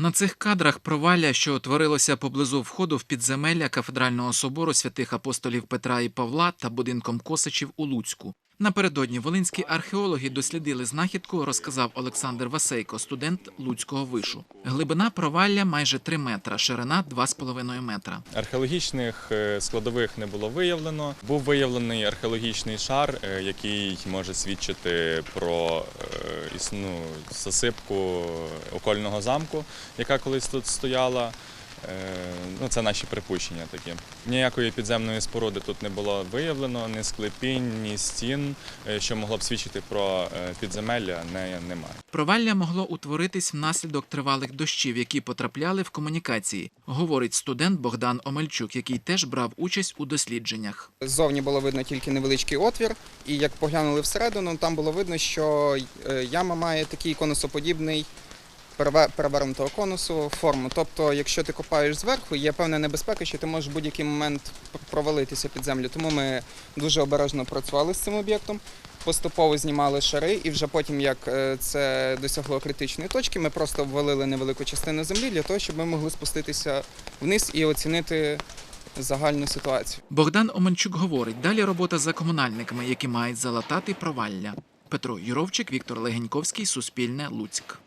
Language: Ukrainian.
На цих кадрах провалля, що утворилося поблизу входу в підземелля кафедрального собору святих апостолів Петра і Павла та будинком Косачів у Луцьку. Напередодні волинські археологи дослідили знахідку, розказав Олександр Васейко, студент Луцького вишу. Глибина провалля майже 3 метра, ширина 2,5 метра. Археологічних е, складових не було виявлено. Був виявлений археологічний шар, е, який може свідчити про е, існу засипку окольного замку, яка колись тут стояла. Е, Ну, це наші припущення такі. Ніякої підземної споруди тут не було виявлено, ні склепінь, ні стін, е, що могло б свідчити про е, підземелля, не, немає. Провалля могло утворитись внаслідок тривалих дощів, які потрапляли в комунікації, говорить студент Богдан Омельчук, який теж брав участь у дослідженнях. Ззовні було видно тільки невеличкий отвір, і як поглянули всередину, там було видно, що яма має такий конусоподібний перевернутого конусу форму. Тобто, якщо ти копаєш зверху, є певна небезпека, що ти можеш в будь-який момент провалитися під землю. Тому ми дуже обережно працювали з цим об'єктом. Поступово знімали шари, і вже потім, як е, це досягло критичної точки, ми просто ввалили невелику частину землі для того, щоб ми могли спуститися вниз і оцінити загальну ситуацію. Богдан Омельчук говорить, далі робота за комунальниками, які мають залатати провалля. Петро Юровчик, Віктор Легеньковський, Суспільне, Луцьк.